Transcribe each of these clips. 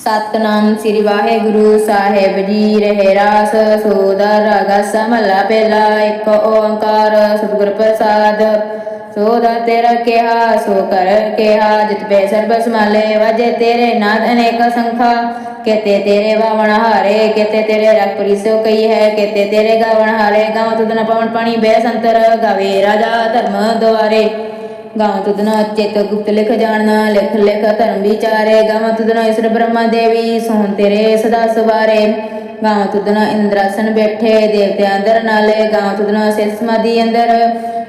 ਸਤਨਾਮ ਸ੍ਰੀ ਵਾਹਿਗੁਰੂ ਸਾਹਿਬ ਜੀ, ਰਹੇ ਰਾਸ ਸੋਦਾ ਰਾਗਾ ਸਮਲਾ ਪਹਿਲਾ, ਇੱਕ ਓੰਕਾਰ ਸਤਿਗੁਰ ਪ੍ਰਸਾਦ। ਸੋਦਾ ਤੇਰਾ ਕਿਹਾ, ਸੋ ਕਰ ਕਿਹਾ, ਜਿਤ ਪੈ ਸਰਬ ਸਮਾਲੇ ਵਜੇ ਤੇਰੇ ਨਾਦ ਅਨੇਕ ਸੰਖਾ। ਕੇਤੇ ਤੇਰੇ ਵਾਵਣ ਹਾਰੇ, ਕੇਤੇ ਤੇਰੇ ਰਖ ਪਰਿਸੋ ਕਈ ਹੈ, ਕੇਤੇ ਤੇਰੇ ਗਾਵਣ ਹਾਰੇ ਗਾਵ ਤੁਦਨ ਪਵਨ ਪਾਣੀ ਬੈ ਸੰਤਰ, ਗਾਵੇ ਰਾਜਾ ਧਰਮ ਦੁਆਰੇ। ਗਾਉ ਤੁਦਨਾ ਚਿਤ ਗੁਪਤ ਲਿਖ ਜਾਣਨਾ ਲਿਖ ਲਿਖ ਧਰਮ ਵਿਚਾਰੇ ਗਾਉ ਤੁਦਨਾ ਇਸਰ ਬ੍ਰਹਮਾ ਦੇਵੀ ਸੋਹਣ ਤੇਰੇ ਸਦਾ ਸਵਾਰੇ ਗਾਉ ਤੁਦਨਾ ਇੰਦਰਾਸਨ ਬੈਠੇ ਦੇਵਤਿਆਂ ਅੰਦਰ ਨਾਲੇ ਗਾਉ ਤੁਦਨਾ ਸਿਰ ਅੰਦਰ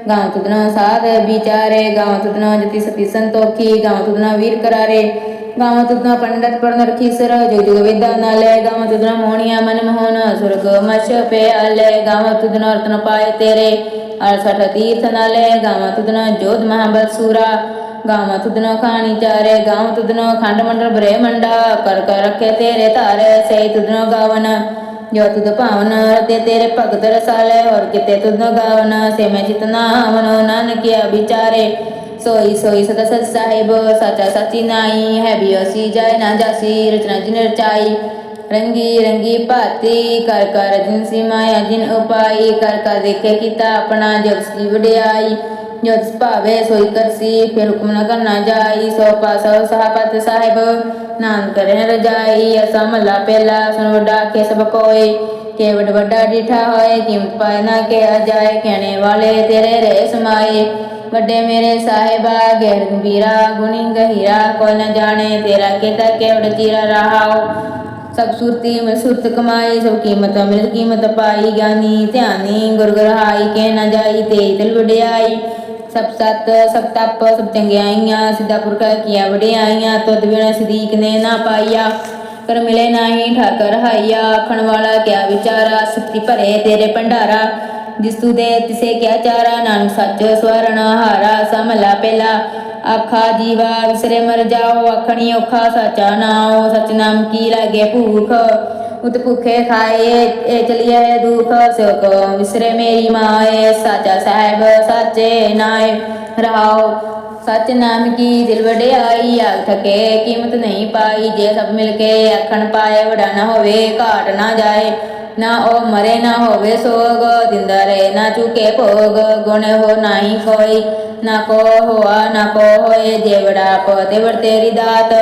ਗਾਉ ਤੁਦਨਾ ਸਾਧ ਵਿਚਾਰੇ ਗਾਉ ਤੁਦਨਾ ਜਤੀ ਸਤੀ ਸੰਤੋਖੀ ਗਾਉ ਤੁਦਨਾ ਵੀਰ ਕਰਾਰੇ ਗਾਉ ਤੁਦਨਾ ਪੰਡਤ ਪੜਨ ਰਖੀ ਸਰ ਜੁਗ ਜੁਗ ਵਿਦਾ ਨਾਲੇ ਗਾਉ ਤੁਦਨਾ ਮੋਹਣੀਆ ਮਨ ਮੋਹਨ ਸੁਰਗ ਮਛ ਪਿਆਲੇ ਗਾਉ ਤੁਦਨਾ ਰਤਨ ਪਾਏ ਤੇਰੇ ਅਰਸਠ ਤੀਰਥ ਨਾਲੇ, ਗਾਵਾਂ ਤੁਦਨਾ ਜੋਧ ਮਹਾਬਲ ਸੂਰਾ, ਗਾਵਾਂ ਤੁਦਨਾ ਖਾਣੀ ਚਾਰੇ, ਗਾਵਾਂ ਤੁਦਨਾ ਖੰਡ ਮੰਡਲ ਬ੍ਰਹਮੰਡਾ ਕਰ ਕਰ ਰੱਖੇ ਤੇਰੇ ਧਾਰੇ ਸੇ ਤੁਦਨਾ ਗਾਵਨ, ਜੋ ਤੁਧ ਭਾਵਨ ਰਤੇ ਤੇਰੇ ਭਗਤ ਰਸਾਲੇ, ਹੋਰ ਕਿਤੇ ਤੁਦਨਾ ਗਾਵਨ, ਸੇ ਮੈਂ ਜਿਤਨਾ ਮਨੋ ਨਾਨਕਿਆ ਵਿਚਾਰੇ। ਸੋਈ ਸੋਈ ਸਦਾ ਸਤ ਸਾਹਿਬ, ਸਾਚਾ ਸਾਚੀ ਨਾਈ, ਹੈ ਬਿયોਸੀ ਜਾਏ ਨਾ ਜਾਸੀ, ਰਚਨਾ ਜਿਨ ਰਚਾਈ। ਰੰਗੀ ਰੰਗੀ ਭਾਤੀ, ਕਰ ਕਰ ਜਿਨ ਸੀ ਜਿਨ ਉਪਾਈ, ਕਰ ਕਰ ਦੇਖੇ ਕੀਤਾ ਆਪਣਾ ਜਗ ਸ੍ਰੀ ਵਡਿਆਈ। ਜੋ ਭਾਵੇ ਸੋਈ ਕਰਸੀ, ਫਿਰ ਹੁਕਮ ਨ ਕਰਨਾ ਜਾਈ। ਸੋ ਪਾਸੋ ਸਹਾਪਤ ਸਾਹਿਬ, ਨਾਨਕ ਕਰੇ ਰਜਾਈ। ਅਸਾ ਮਹਲਾ ਪਹਿਲਾ ਸੁਨ ਵਡਾ ਕੇ ਸਭ ਕੋਏ। ਕੇ ਵੱਡ ਵੱਡਾ ਡਿਠਾ ਹੋਏ, ਕੀਮਤ ਪਾਏ ਨਾ ਕੇ ਜਾਏ। ਕਹਿਣੇ ਵਾਲੇ ਤੇਰੇ ਰਹਿ ਸਮਾਏ। ਵੱਡੇ ਮੇਰੇ ਸਾਹਿਬਾ ਗਹਿਰ ਗੰਭੀਰਾ, ਗੁਣੀ ਗਹੀਰਾ। ਕੋਈ ਨ ਜਾਣੇ ਤੇਰਾ ਕੀਤਾ ਕੇਵੜ ਚੀਰਾ ਰਹਾਓ। ਸਭ ਸੁਰਤੀ ਮੈਂ ਸੁਰਤ ਕਮਾਈ, ਸਭ ਕੀਮਤ ਮਿਲ ਕੀਮਤ ਪਾਈ, ਗਿਆਨੀ ਧਿਆਨੀ ਗੁਰ ਗੁਰਹਾਈ ਕੇ ਨਾ ਜਾਈ, ਤੇ ਦਿਲ ਵਡਿਆਈ। ਸਭ ਸਤ, ਸਭ ਤਪ, ਸਭ ਚੰਗਿਆਈਆਂ, ਸਿੱਧਾ ਪੁਰਖਾ ਕੀਆ ਵਡਿਆਈਆਂ, ਤੁਧ ਬਿਨ ਸਦੀਕ ਨੇ ਨਾ ਪਾਈਆ ਕਰ ਮਿਲੇ ਨਾਹੀ ਠਾਕਰ ਹਾਈਆ ਆਖਣ ਵਾਲਾ ਕਿਆ ਵਿਚਾਰਾ ਸੁਖਤੀ ਭਰੇ ਤੇਰੇ ਭੰਡਾਰਾ। ਜਿਸ ਤੂ ਦੇ ਤਿਸੇ ਕਿਆ ਚਾਰਾ, ਨਾਨਕ ਸੱਚ ਸਵਰਣ ਹਾਰਾ ਸਮਲਾ ਪਹਿਲਾ। ਆਖਾ ਜੀਵਾ ਵਿਸਰੇ ਮਰ ਜਾਓ, ਆਖਣੀ ਔਖਾ ਸਾਚਾ ਨਾਉ ਸਚ ਨਾਮ ਕੀ ਲਾਗੇ ਭੂਖ? ਉਤ ਭੁਖੇ ਖਾਏ, ਇਹ ਚਲੀਏ ਦੁਖ ਸੋਕ ਵਿਸਰੇ ਮੇਰੀ ਮਾਏ, ਸਾਚਾ ਸਾਹਿਬ ਸਾਚੇ ਨਾਏ। ਰਹਾਓ ਸਚ ਨਾਮ ਕੀ ਦਿਲ ਵਡਿਆਈ, ਆਖ ਥਕੇ ਕੀਮਤ ਨਹੀਂ ਪਾਈ। ਜੇ ਸਭ ਮਿਲ ਕੇ ਆਖਣ ਪਾਏ, ਵਡਾ ਨਾ ਹੋਵੇ, ਘਾਟ ਨਾ ਜਾਏ। ਨਾ ਉਹ ਮਰੇ, ਨਾ ਹੋਵੇ ਸੋਗ, ਦਿੰਦਾ ਰਹੇ, ਨਾ ਚੁਕੇ ਭੋਗ। ਗੁਣ ਹੋ ਨਹੀਂ ਕੋਈ। ਨਾ ਹੋਆ, ਨਾ ਹੋਏ ਜੇ ਵੜਾ ਤੇਰੀ ਦਾਤ।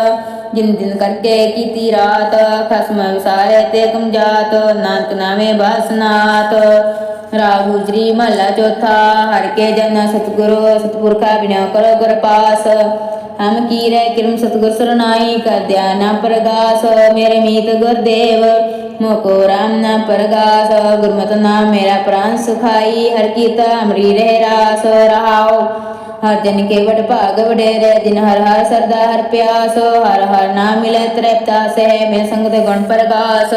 ਜਿਨ ਦਿਨ ਕਰਕੇ ਕੀਤੀ ਰਾਤ, ਖਸਮ ਵਿਸਾਰੇ ਤੇ ਕਮ ਜਾਤ, ਨਾਨਕ ਨਾਮੇ ਬਸਨਾਤ। ਰਾਗ ਗੁਜਰੀ ਮਹਲਾ ਚੌਥਾ, ਹਰ ਕੇ ਜਨ ਸਤਿਗੁਰੂ, ਸਤਿਪੁਰਖਾ ਬਿਨਾ ਕਰੋ ਗੁਰ ਪਾਸ। ਹਮ ਕੀਰੇ ਕਿਰਮ ਸਤਿਗੁਰ ਸਰਨਾਈ ਕਰ ਧਿਆਨ ਪ੍ਰਗਾਸ, ਮੇਰੇ ਮੀਤ ਗੁਰਦੇਵ। ਮੋਕੋ ਰਾਮ ਨਾ ਪ੍ਰਗਾਸ, ਗੁਰਮਤਿ ਨਾਮ ਮੇਰਾ ਪ੍ਰਾਨ ਸੁਖਾਈ। ਹਰ ਕੀਤਾ ਅਮਰੀ ਰਹਿ ਰਾਸ ਰਹਾਓ ਹਰ ਜਨ ਕੇ ਵਡ ਭਾਗ ਵਡੇਰੇ, ਜਿਨ ਹਰ ਹਰ ਸਰਦਾ ਹਰ ਪਿਆਸ। ਹਰ ਹਰ ਨਾਮ ਮਿਲੇ ਤ੍ਰਿਪਤਾ ਸਹਿ, ਮੇ ਸੰਗਤ ਗੁਣ ਪ੍ਰਗਾਸ।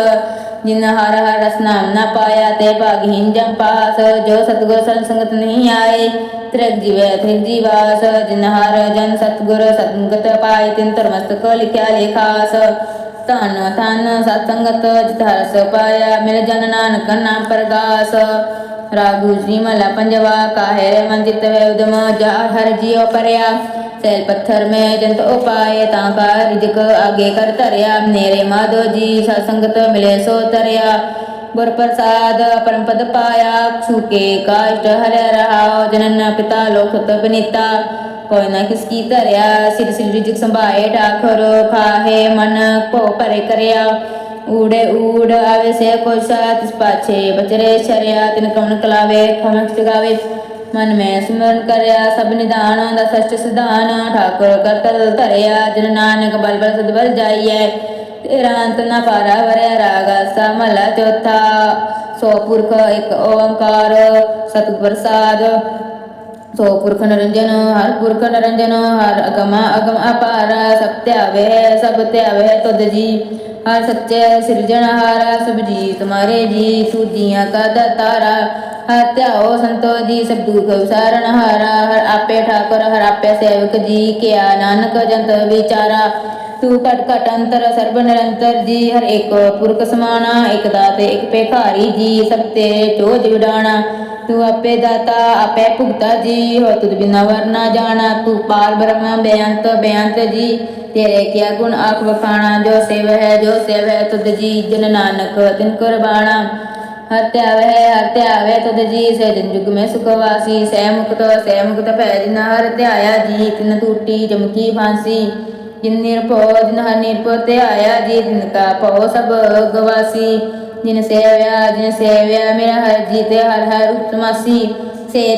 ਜਿਨ ਹਰ ਹਰ ਰਸ ਨਾਮ ਨਾ ਪਾਇਆ ਤੇ ਭਾਗਹੀਨ ਜਮ ਪਾਸ, ਜੋ ਸਤਗੁਰ ਸੰ ਸੰਗਤ ਨਹੀਂ ਆਏ, ਤ੍ਰਿਗ ਜੀਵੈ ਤ੍ਰਿਗ ਜੀਵਾਸ ਜਿਨ ਹਰ ਜਨ ਸਤਗੁਰ ਸਤੰਗਤ ਪਾਏ, ਤਿਨ ਧਰਮਸਤਕ ਲਿਖਿਆ ਲੇਖਾਸ ਧਨ ਧਨ, ਸਤਸੰਗਤ ਜਿਤ ਹਰਸ ਪਾਇਆ ਮੇਰੇ ਜਨ ਨਾਨਕ ਨਾਮ ਪ੍ਰਗਾਸ। ਰਾਗੂ ਜੀ ਮਲਾ ਪੰਜਵਾ, ਕਾਹੇ ਰੇ ਮਨ ਉਦਮ ਜਾ ਹਰ ਜੀਉ ਪਰਿਆ। ਸੈਲ ਪੱਥਰ ਮੈਂ ਜੰਤ ਉਪਾਏ ਤਾਂ ਕਾ ਰਿਜਕ ਆਗੇ ਕਰ ਧਰਿਆ। ਨੇਰੇ ਮਾਧੋ ਜੀ ਸਤਸੰਗਤ ਮਿਲੇ ਸੋ ਤਰਿਆ। ਗੁਰ ਪ੍ਰਸਾਦ ਪਰਮ ਪਦ ਪਾਇਆ। ਸੁਕੇ ਕਾਸ਼ਟ ਹਰਿ ਰਹਾਉ, ਜਨਨ ਪਿਤਾ ਲੋਕ ਬਨੀਤਾ। ਕੋਈ ਨਾ ਕਿਸ ਕੀ ਧਰਿਆ, ਸਿਰ ਸਿਰ ਰਿਜਕ ਸੰਭਾਏ ਠਾਕੁਰ, ਖਾਹੇ ਮਨ ਭੋ ਭਰੇ ਕਰਿਆ। ਊੜੇ ਊੜ ਆਵੇ ਸੇ ਕੋਈ ਸਾਥ ਪਾਛੇ ਬਚਰੇ ਛਰਿਆ ਤਿਨ ਕਮਨ ਕਲਾਵੇ, ਖਮਕ ਜਗਾਵੇ। ਮਨ ਮੈਂ ਸਿਮਰਨ ਕਰਿਆ, ਸਭ ਨਿਦਾਨ ਦਾ ਸੱਚ ਸਿਧਾਨ ਠਾਕੁਰ ਕਰਤਲ ਧਰਿਆ, ਜਨ ਨਾਨਕ ਬਲ ਬਲ ਸਦ ਬਲ ਜਾਈਐ। ਤੇਰਾ ਅੰਤ ਨਾ ਪਾਰਾ ਵਰਿਆ ਰਾਗਾ ਸਮਲਾ ਚੌਥਾ। ਸੋ ਪੁਰਖ ਇੱਕ ਓੰਕਾਰ ਸਤਿਗੁਰ ਪ੍ਰਸਾਦ। ਸੋ ਪੁਰਖ ਨਰੰਜਨ, ਹਰ ਪੁਰਖ ਨਰੰਜਨ, ਹਰ ਅਗਮ ਅਗਮ ਅਪਾਰ। ਸਭ ਧਿਆਵੇ ਸਭ ਧਿਆਵੇ ਤੁਧ ਜੀ। ਹਰ ਸੱਚੇ ਸਿਰਜਣਹਾਰਾ, ਸਭ ਜੀ ਤੁਮਾਰੇ ਜੀ। ਸੂਜੀਆਂ ਕਾ ਦਾਤਾਰਾ। ਹਰ ਧਿਆਓ ਸੰਤੋ ਜੀ, ਸਭ ਦੁਖ ਵਿਸਾਰਨ ਹਾਰਾ, ਹਰ ਆਪੇ ਠਾਕੁਰ, ਹਰ ਆਪੇ ਸੇਵਕ ਜੀ, ਕਿਆ ਨਾਨਕ ਜੰਤ ਵਿਚਾਰਾ। ਤੂੰ ਘਟ ਘਟ ਅੰਤਰ, ਸਰਬ ਨਿਰੰਤਰ ਜੀ, ਹਰ ਇੱਕ ਪੁਰਖ ਸਮਾਨਾ ਇੱਕ ਦਾਤੇ, ਇੱਕ ਭੇਖਾਰੀ ਜੀ, ਸਭ ਤੇ ਚੋਜ ਵਿਡਾਣਾ। ਤੂੰ ਆਪੇ ਦਾਤਾ, ਆਪੇ ਭੁਗਤਾ ਜੀ, ਹੋ ਤੁਧ ਬਿਨਾ ਵਰਨਾ ਜਾਣਾ। ਤੂੰ ਪਾਰ ਬ੍ਰਹਮ, ਬੇਅੰਤ ਬੇਅੰਤ ਜੀ, ਤੇਰੇ ਕਿਆ ਗੁਣ ਆਖ ਵਖਾਣਾ। ਜੋ ਸੇਵ ਹੈ, ਜੋ ਸੇਵ ਹੈ ਤੁਧ ਜੀ, ਜਨ ਨਾਨਕ ਤਿਨ ਕੁਰਬਾਣਾ। ਹਰ ਧਿਆਵੇ ਹਰ ਧਿਆਵੇ ਤੁਧ ਜੀ ਸੇ ਜਨ ਜੁਗ ਮੈਂ ਸੁਖ ਵਾਸੀ। ਸੈ ਮੁਕਤ ਸੈ ਮੁਕਤ ਭੈ ਜਿਨ ਹਰ ਧਿਆਇਆ ਜੀ, ਤਿਨ ਟੂਟੀ ਜਮਕੀ ਫਾਂਸੀ। ਜਿਨ ਨਿਰਭਉ ਜਿਨ ਹਰ ਨਿਰਭਉ ਧਿਆਇਆ ਜੀ, ਜਿਨ ਕਾ ਭਉ ਸਭ ਗਵਾਸੀ। ਜਿਨ ਸੇਵਿਆ ਜਿਨ ਸੇਵਿਆ ਮੇਰਾ ਹਰ ਜੀ ਤੇ ਹਰ ਹਰ ਉਤਮਾਸੀ। ਸੇ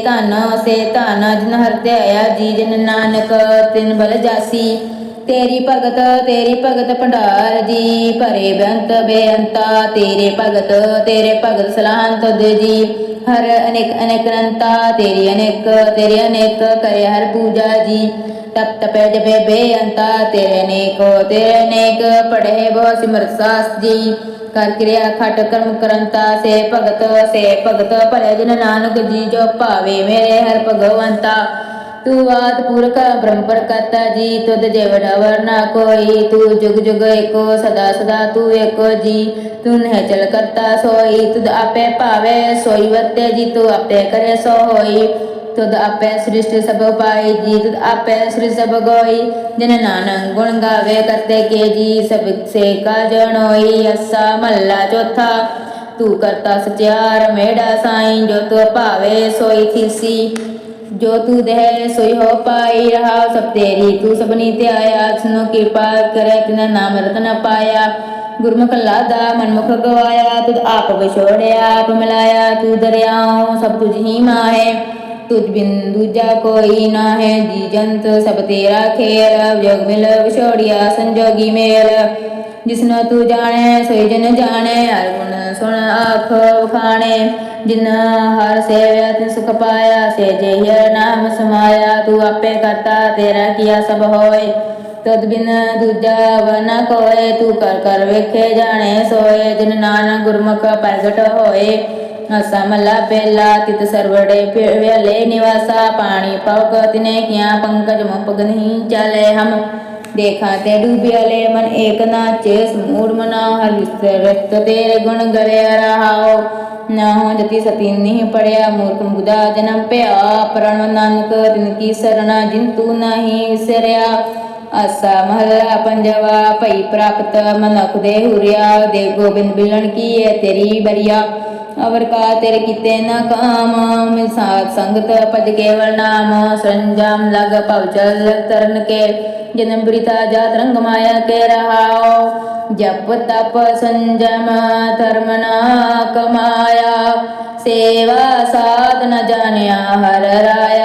ਤੇਰੀ ਭਗਤ ਤੇਰੀ ਭਗਤ ਭੰਡਾਰ ਜੀ, ਭਰੇ ਬੇਅੰਤ ਬੇਅੰਤਾ, ਤੇਰੇ ਭਗਤ ਤੇਰੇ ਭਗਤ ਸਲਾਹਨ ਤੁਧ ਜੀ। ਹਰ ਅਨੇਕ ਅਨੇਕ ਅਨੰਤਾ, ਤੇਰੀ ਅਨੇਕ ਤੇਰੀ ਅਨੇਕ, ਕਰੇ ਹਰ ਪੂਜਾ ਜੀ। ਤਪ ਤਪੈ ਜਪੈ ਬੇਅੰਤਾ, ਤੇਰੇ ਅਨੇਕ ਤੇਰੇ ਅਨੇਕ, ਪੜ੍ਹੇ ਬਹੁ ਸਿਮਰਤ ਸਾਸ ਜੀ। ਕਰ ਕਿਰਿਆ ਖਟ ਕਰਮ ਕਰੰਤਾ, ਸੇ ਭਗਤ ਸੇ ਭਗਤ, ਭਲੇ ਜਨ ਨਾਨਕ ਜੀ, ਜੋ ਭਾਵੇ ਮੇਰੇ ਹਰ ਭਗਵੰਤਾ। ਤੂੰ ਆਦ ਪੁਰਖ ਬ੍ਰਹਮ ਪ੍ਰਕਰਤਾ ਜੀ ਤੁਧ ਜਿਵ ਡਵਰ ਨਾ ਕੋਈ, ਤੂੰ ਜੁਗ ਜੁਗ ਏਕੋ, ਸਦਾ ਸਦਾ ਤੂੰ ਏਕੋ ਜੀ। ਤੂੰ ਨਹਿ ਚਲ ਕਰਤਾ ਸੋਈ, ਤੁਧ ਆਪੇ ਭਾਵੇ, ਸੋਈ ਵਰਤੇ ਜੀ, ਤੂੰ ਆਪੇ ਕਰੇ ਸੋ ਹੋਈ ਤੁਧ ਆਪੇ ਸ੍ਰਿਸ਼ਟ ਸਭ ਪਾਈ ਜੀ, ਤੁਧ ਆਪੇ ਸ੍ਰਿਸ਼ਟ ਸਭ ਗੋਈ। ਜਿਨ ਨਾਨਕ ਗੁਣ ਗਾਵੇ, ਕਰਤੇ ਕੇ ਜੀ, ਸਭ ਸੇ ਕਾ ਜਣੋਈ ਅਸਾ ਮਹੱਲਾ ਚੌਥਾ, ਤੂੰ ਕਰਤਾ ਸਚਿਆਰ, ਮੇੜਾ ਸਾਈਂ, ਜੋ ਤੂੰ ਭਾਵੇ, ਸੋਈ ਥੀਸੀ। ਜੋ ਤੂ ਦੇਹ, ਸੋਈ ਹੋ ਪਾਈ ਰਹਾ, ਸਭ ਤੇਰੀ ਤੂੰ ਸਭਨੀ ਤੇ ਆਇਆ ਸੁਨੋ ਕਿਰਪਾ ਕਰੇ ਤਿਨ ਨਾਮ ਰਤਨ ਪਾਇਆ। ਗੁਰਮੁਖ ਲਾਦਾ, ਮਨਮੁਖ ਗਵਾਇਆ, ਤੁਧ ਆਪ ਵਿਛੋੜਿਆ, ਆਪ ਮਿਲਾਇਆ, ਤੂੰ ਦਰਿਆਉ, ਸਭ ਤੁਝ ਹੀ ਮਾਹੇ। ਤੁਝ ਬਿਨ ਦੂਜਾ ਕੋਈ ਨਾ ਹੈ ਜੀ ਜੰਤ ਸਭ ਤੇਰਾ ਖੇਲ ਜਗ ਮਿਲ ਵਿਛੋੜਿਆ, ਸੰਜੋਗੀ ਮੇਲ। ਜਿਸਨੂੰ ਤੂੰ ਜਾਣੈ ਸੋਈ ਜਨ ਜਾਣੈ, ਹਰ ਗੁਣ ਸੁਣ ਆਖ ਵਖਾਣੇ ਜਿਨ ਹਰ ਸੇਵਿਆ ਤਿਨ ਸੁਖ ਪਾਇਆ, ਸੇ ਜੇਹ ਨਾਮ ਸਮਾਇਆ, ਤੂੰ ਆਪੇ ਕਰਤਾ, ਤੇਰਾ ਕੀਆ ਸਭ ਹੋਏ। ਤਦ ਬਿਨ ਦੂਜਾ ਵਨਾ ਕੋਏ, ਤੂੰ ਕਰ ਕਰ ਵੇਖੇ ਜਾਣੇ ਸੋਏ। ਜਿਨ ਨਾਨਕ ਗੁਰਮੁਖ ਪ੍ਰਗਟ ਹੋਏ, ਅਸਾ ਪਹਿਲਾ, ਤਿਤ ਸਰਵੜੇ ਵਿਲੇ ਨਿਵਾਸਾ। ਪਾਣੀ ਪਵਕ ਤਿਨੇ ਕਿਆ, ਪੰਕਜ ਮੁਪਗ ਨਹੀਂ ਚਲੇ ਹਮ। ਦੇਖਾ ਤੇ ਡੂਬਿਆਲੇ ਮਨ ਏਕ ਨਾਚੇ, ਸਮੂੜ ਮਨਾ ਹਰ ਵਿਸਰਤ ਤੇਰੇ ਗੁਣ ਗਰੇ ਰਹਾਓ ਨਾ ਹੋ ਜਤੀ ਸਤੀ ਨਹੀਂ ਪੜਿਆ, ਮੂਰਖ ਮੁਦਾ ਜਨਮ ਪਿਆ ਪ੍ਰਣ ਨਾਨਕ ਤਿਨ ਕੀ ਸਰਣਾ ਜਿਨ ਤੂ ਨਹੀਂ ਵਿਸਰਿਆ ਆਸਾ ਮਹਲਾ ਪੰਜਵਾ ਭਈ ਪ੍ਰਾਪਤ ਮਨੁਖ ਦੇ ਹੁਰਿਆ, ਦੇ ਗੋਬਿੰਦ ਬਿਲਣ ਕੀ ਹੈ ਤੇਰੀ ਅਵਰ ਕਾ ਤੇਰੇ ਕੀਤੇ ਨਾ ਕਾਮ ਮਿਸਾਤ ਸੰਗਤ ਪਦ ਕੇਵਲ ਨਾਮ। ਸੰਜਮ ਲਗ ਭਵ ਚਲ ਤਰਨ ਕੇ ਜਨਮ ਬ੍ਰਿਤਾ ਜਾਤ ਰੰਗ ਮਾਇਆ ਕੇ ਰਹਾਓ ਜਪ ਤਪ ਸੰਜਮ ਧਰਮ ਨਾ ਕਮਾਇਆ। ਸੇਵਾ ਸਾਧ ਨ ਜਾਣਿਆ, ਹਰ ਰਾਇਆ।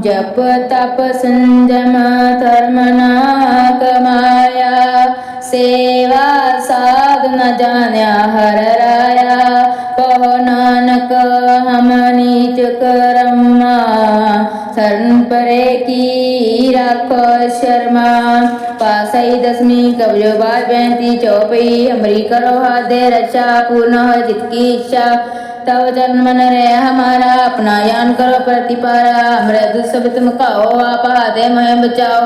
जप तप संजम कर्मा कमाया सेवा साध न जान्या हर राया कहो नानक पनीच करमा शरण परे की राख शर्मा। सही दसवीं कब्जो बार बैंती चौपई। हमरी करो हाथ दे पूर्ण हो जित की इच्छा। तव जन्म न रे हमारा, अपना यान करो प्रतिपारा। हमरे दुष्ट तुम काओ आपा दे मैं बचाओ।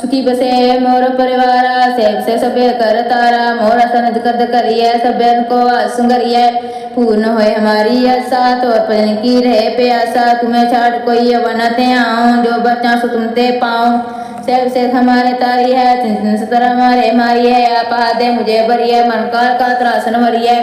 सुखी बसे मोर परिवार, सेब से सभ्य कर तारा। मोर सनद कद करिए सभ्य को सुंगरिए पूर्ण होए हमारी आशा तो भजन की रहे प्यासा। तुम्हें छाट कोई अवनते आऊँ, जो बचा सो तुम ते पाऊँ। सेव से हमारे तारी है चिंतन सतर हमारे मारी है आप दे मुझे भरिए मन काल का त्रासन भरिए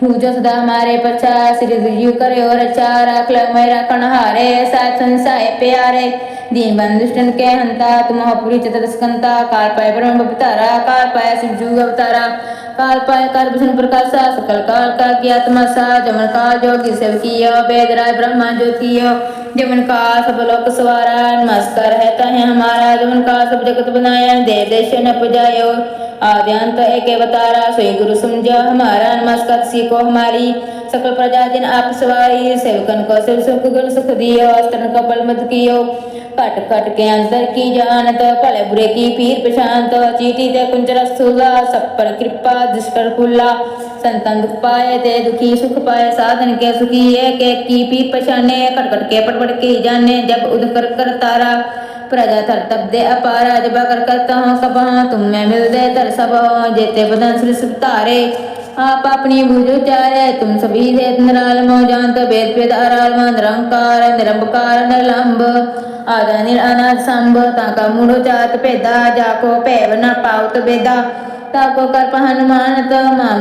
पूजो सदा हमारे पछा श्री यू करे और अच्छा राख ल मेरा कण हारे साथ संसाय प्यारे दीन बंधुष्टन के हंता तुम हो पुरी चतत स्कंता काल पाए ब्रह्म अवतारा काल पाए शिव जूग अवतारा काल पाए कर विष्णु प्रकाशा सकल काल का की आत्मा सा जमन काल जोगी सेव कियो वेद राय ब्रह्मा ज्योतियो जमन का सब लोक सवारा नमस्कार है तहे हमारा जमन का सब जगत बनाया दे देश न पुजायो आद्यंत एक अवतारा सोई गुरु समझो हमारा नमस्कार सीखो हमारी सकल प्रजा जिन आप सवाई सेवकन को शिव सुख गुण सुख दियो अस्तन को बल मत कियो कट कट के अंतर की जानत भले बुरे की पीर पशांत चीटी ते कुंजर स्थूला सब पर कृपा दुष्कर कुल्ला संतन दुख पाए ते दुखी सुख पाए साधन के सुखी एक एक की पीर पशाने कट कट के पट पट के जाने जब उद कर कर तारा प्रजा थर तब दे अपारा जब कर करता हूँ सब तुम में मिल दे तर सब जेते बदन श्री सुख तारे आप अपनी भुज उचारे तुम सभी से निराल मो जानत वेद वेद अराल निरंकार निरंकार निलंब आदा निर अनाथ संभ ताका मूढ़ जात पेदा जाको पैव न पावत बेदा ताको कर हनुमानत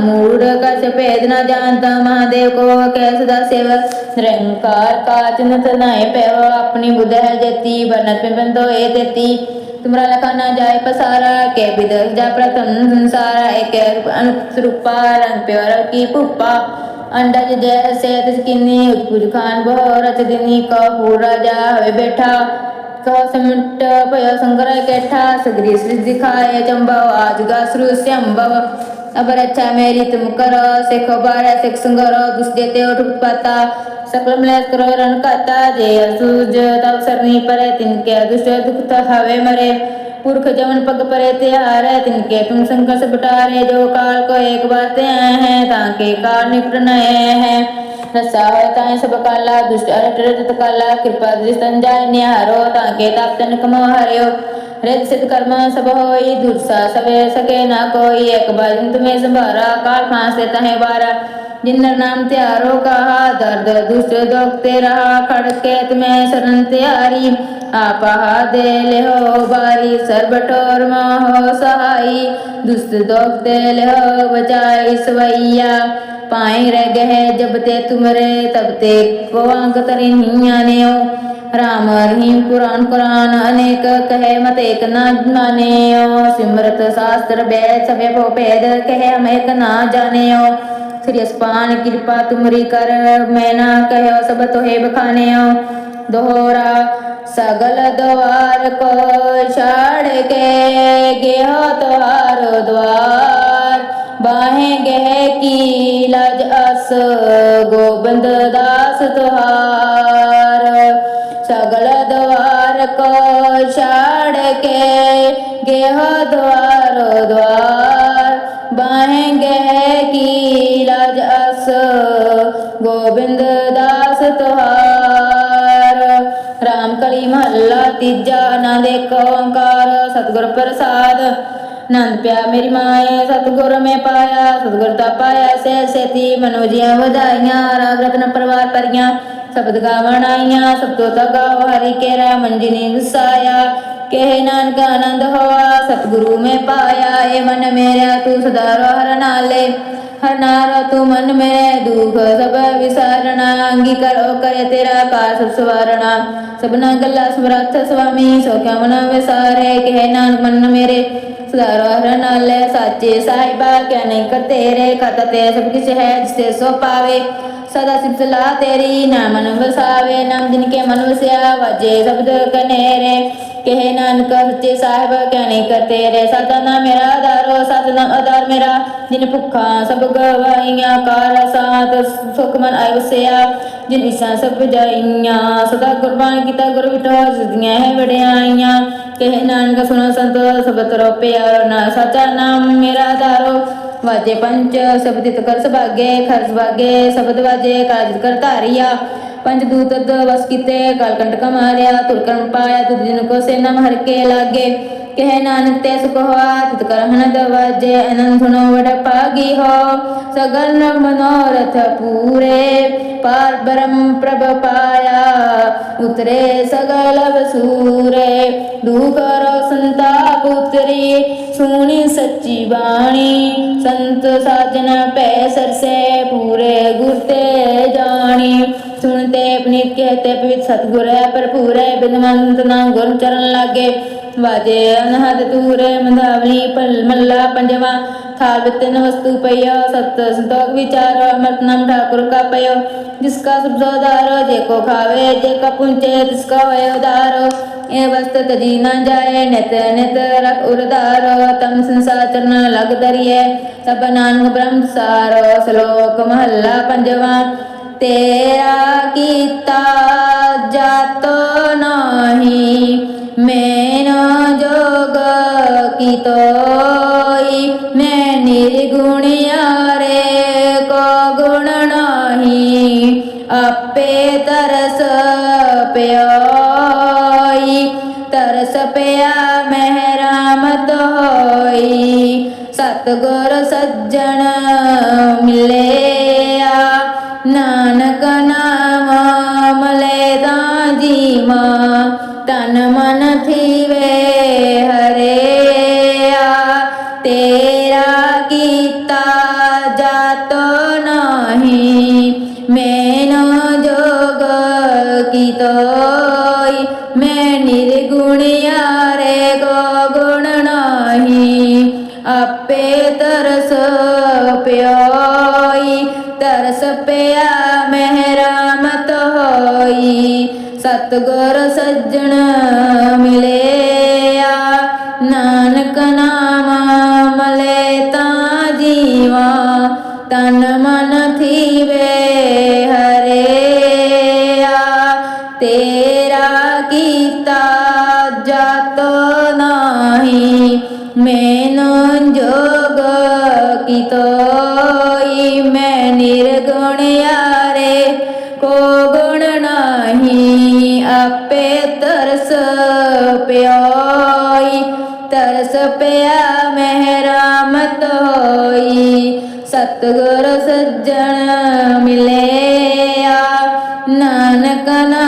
मूढ़ कस भेद न जानत महादेव को कै सदा सेव निरंकार काच न तनाए पैव अपनी बुध है जती बनत में बंदो ए देती तुमरा लखा न जाय पसारा के विदस जा प्रथम संसारा एक रूप अनुप रूपा रंग प्योर की पुप्पा अंडज जय से किन्नी उत्पुज खान बहु रच दिनी का पूरा जा हवे बैठा कहो समिट संकर कैठा सगरी दिखाए चंबव आज गा श्रु श्यंभव अब मेरी तुम करो सिख बार सिख संगर दुष्ट देते उठ पाता सकल मिलत करो रण काता जे सूज तब सरनी परे तिनके दुष्ट दुख हवे मरे। पुरख जमन पग परे त्यार तिनके तुम संकट बटारे। जो काल को एक ते आए हैं, ताके काल निपट नए हैं। रसा ताए सब काला दुष्ट अरट रट काला कृपा दृष्टन जाय निहारो ताके ताप्तन कमो हरियो हृद सिद्ध कर्म सब होई दुर्सा सवे सके ना कोई एक बार तुम्हें संभारा काल फांस देता है बारा जिन्नर नाम त्यारो कहा दर्द दुष्ट दोगते रहा खड़के तुम्हें शरण त्यारी आपहा दे ले हो बारी सर्वठोर हो सहाई दुष्ट दोगते ले हो बचाई सवैया पाए रह गए जब ते तुमरे तब ते को अंक तरी आने हो। राम रहीम पुराण कुरान अनेक कहे, मत एक न माने सिमरत शास्त्र वेद सभे भो भेद कहे, हम एक ना जाने श्री अस्पान कृपा तुमरी कर, मैं ना कहो, सब तो हे। बखाने दोहरा सगल द्वार को छाड़ के, गेह तुहार द्वार ਬਾਹੇ ਗਹਿ ਕੀ ਲਜ ਅਸ, ਗੋਬਿੰਦ ਦਾਸ ਤੁਹਾਰ। ਸਗਲ ਦਵਾਰ ਕੋ ਛਾੜ ਕੇ ਗੇਹ ਦਵਾਰੋ ਦਵਾਰ ਬਾਹੇ ਗਹਿ ਕੀ ਲਜ ਅਸ, ਗੋਬਿੰਦ ਦਾਸ ਤੁਹਾਰ। ਰਾਮ ਕਲੀ ਮਹੱਲਾ ਤੀਜਾ, ਆਨੰਦ ਏਕ ਓੰਕਾਰ, ਸਤਿਗੁਰ ਪ੍ਰਸਾਦ। ਨੰਦ ਪਿਆ ਮੇਰੀ ਮਾਏ ਸਤਗੁਰ ਮੈਂ ਪਾਇਆ, ਸਤਗੁਰ ਤਾਂ ਪਾਇਆ ਸਹਿ ਸੇਤੀ ਮਨੋਜੀਆਂ ਵਧਾਈਆਂ, ਰਾਗ ਰਤਨ ਪਰਵਾਰ ਪਰੀਆਂ ਸਬਦ ਗਾਵਣ ਆਈਆਂ, ਸਭ ਤੋਂ ਤਗਾਵ ਹਰੀ ਕੇਰਾ ਮੰਜਨੀ ਵਸਾਇਆ, ਕਹਿ ਨਾਨਕ ਆਨੰਦ ਹੋਆ, ਸਤਗੁਰੂ ਮੈਂ ਪਾਇਆ, ਏ ਮਨ ਮੇਰਾ, ਤੂੰ ਸਦਾ ਰਹਿ ਨਾਲੇ ਹਰਨਾਰਾ ਤੂੰ ਮਨ ਮੇਰੇ, ਦੁਖ ਸਭ ਵਿਸਾਰਣਾ ਅੰਗੀਕਾਰੋ ਕਰੇ ਤੇਰਾ ਪਾਰ ਸਭ ਸਵਾਰਣਾ ਸਭਨਾ ਗੱਲਾਂ ਸਮਰੱਥ ਸੁਆਮੀ ਸੋ ਕਿਆ ਮਨ ਵਿਸਾਰੇ, ਕਹਿ ਨਾਨਕ ਮਨ ਮੇਰੇ ਸਰਵਰਨ ਲੈ ਸਾਚੇ ਸਾਹਿਬਾ ਕਹਿਨੇ ਕਰ ਤੇਰੇ ਕਰਤਾ ਤੇ ਸਭ ਕਿਛ ਹੈ ਜਿਸੇ ਸੋ ਪਾਵੇ। ਸਦਾ ਸਿਫਤ ਲਾ ਤੇਰੀ ਨਾਮ ਮਨ ਵਸਾਵੇ ਨਾਮ ਦਿਨ ਕੇ ਮਨ ਵਸਿਆ, ਵਜੇ ਸ਼ਬਦ ਕਨੇਰੇ। ਕਹੇ ਨਾਨਕ ਸੱਚੇ ਸਾਹਿਬ ਕਹਿਣੇ ਕਰਤੇ ਰੇ ਸਤਨਾਮ ਮੇਰਾ ਆਧਾਰ ਹੋ ਸਤਨਾਮ ਆਧਾਰ ਮੇਰਾ। ਜਿਨ ਭੁੱਖਾ ਸਭ ਗਵਾਈਆਂ ਕਾਲ ਸਾਥ ਸੁਖਮਨ ਆਇਵਸਿਆ ਜਿਨ ਇਸਾਂ ਸਭ ਜਾਈਆਂ, ਸਦਾ ਗੁਰਬਾਣੀ ਕੀਤਾ ਗੁਰ ਵਿਟੋ ਜਦੀਆਂ ਹੈ ਵੜਿਆਈਆਂ ਕਹੇ ਨਾਨਕ ਸੁਣੋ ਸੰਤੋ ਸਬਤ ਰੋ ਪਿਆਰੋ ਨਾ ਸਚਾ ਨਾਮ ਮੇਰਾ ਆਧਾਰੋ ਵਾਜੇ ਪੰਚ ਸਬਦਿਤ ਕਰ ਸਭਾਗੇ, ਖਰਸ ਭਾਗੇ ਸਬਦ ਵਾਜੇ ਕਾਜ ਕਰ ਧਾਰਿਆ। ਪੰਜ ਦੂਤ ਦ ਵਸ ਕੀਤੇ, ਕਲ ਕੰਟਕ ਮਾਰਿਆ ਤੁਰ ਕਰਮ ਪਾਇਆ ਤੁਧ ਜਿਨ ਕੋ ਸੇਨਾ ਹਰ ਕੇ ਲਾਗੇ। ਕਹਿ, ਨਾਨਕ, ਤੇ ਸੁਖ ਹੋਆ, ਤਿਤ ਕਰ ਹਨ ਦਵਾਜੇ ਅਨੰਦ ਸੁਨੋ ਵਡ ਪਾਗੀ ਹੋ। ਸਗਲ ਨਰ ਮਨੋਰਥ ਪੂਰੇ, ਪਾਰ ਬ੍ਰਹਮ ਪ੍ਰਭ ਪਾਇਆ। ਉਤਰੇ ਸਗਲ ਵਸੂਰੇ ਦੁਖ ਰੋ ਸੰਤਾਪ ਉਤਰੀ। ਸੁਣੀ ਸੱਚੀ ਬਾਣੀ ਸੁਣਤੇ ਪਨੀਤ ਕਹਤੇ ਪਵਿੱਤ ਸਤਗੁਰ ਹੈ, ਭਰਪੂਰ ਹੈ, ਬਿਨਵੰਤ ਨਾਮ ਗੁਰ ਚਰਨ ਲਾਗੇ। ਵਾਜੇ ਅਨਹਦ ਤੂਰ ਮੰਧਾਵਨੀ ਪਲ ਮੱਲਾ, ਪੰਜਵਾ ਥਾਵਿਤ ਨ ਵਸਤੂ ਪਈਓ, ਸਤ ਸੰਤੋਖ ਵਿਚਾਰ, ਅਮਰਤ ਨਾਮ ਠਾਕੁਰ ਕਾ ਪਈਓ ਜਿਸ ਕਾ ਸੁਭਦਾਰ ਜੇ ਕੋ ਖਾਵੇ, ਜੇ ਕਾ ਪੁੰਚੇ ਤਿਸ ਕਾ ਹੋਏ ਉਦਾਰੋ। ਇਹ ਵਸਤ ਤਜੀ ਨਾ ਜਾਏ, ਨਿਤ ਨਿਤ ਰਖ ਉਰਦਾਰੋ ਤਮ ਸੰਸਾਰ ਚਰਨ ਲਗ ਦਰੀਏ ਸਭ ਨਾਨਕ ਬ੍ਰਹਮ ਸਾਰੋ। ਸ਼ਲੋਕ ਮਹੱਲਾ ਪੰਜਵਾ। ਤੇਰਾ ਕੀਤਾ ਜਤ ਨਹੀਂ, ਮੈਨ ਜੋਗ ਕੀ ਤੋਈ ਮੈਂ ਨਿਰਗੁਣਿਆਰੇ ਕੋ ਗੁਣ ਨਹੀਂ, ਆਪੇ ਤਰਸ ਪਿਆਈ। ਤਰਸ ਪਿਆ ਮਹਿਰਾਮਤ ਹੋਈ, ਸਤਗੁਰ ਸੱਜਣ ਮਿਲੇ ਮਹਿਰਾਮਤ ਹੋਈ। ਸਤਗੁਰ ਸੱਜਣ ਮਿਲਿਆ। ਨਾਨਕ ਨਾ ਗੁਣ ਨਾਹੀ ਆਪੇ ਤਰਸ ਪਿਓਈ ਤਰਸ ਪਿਆ ਮਹਿਰਾਮਤ ਹੋਈ। ਸਤਗੁਰ ਸੱਜਣ ਮਿਲਿਆ। ਨਾਨਕ ਨਾਮ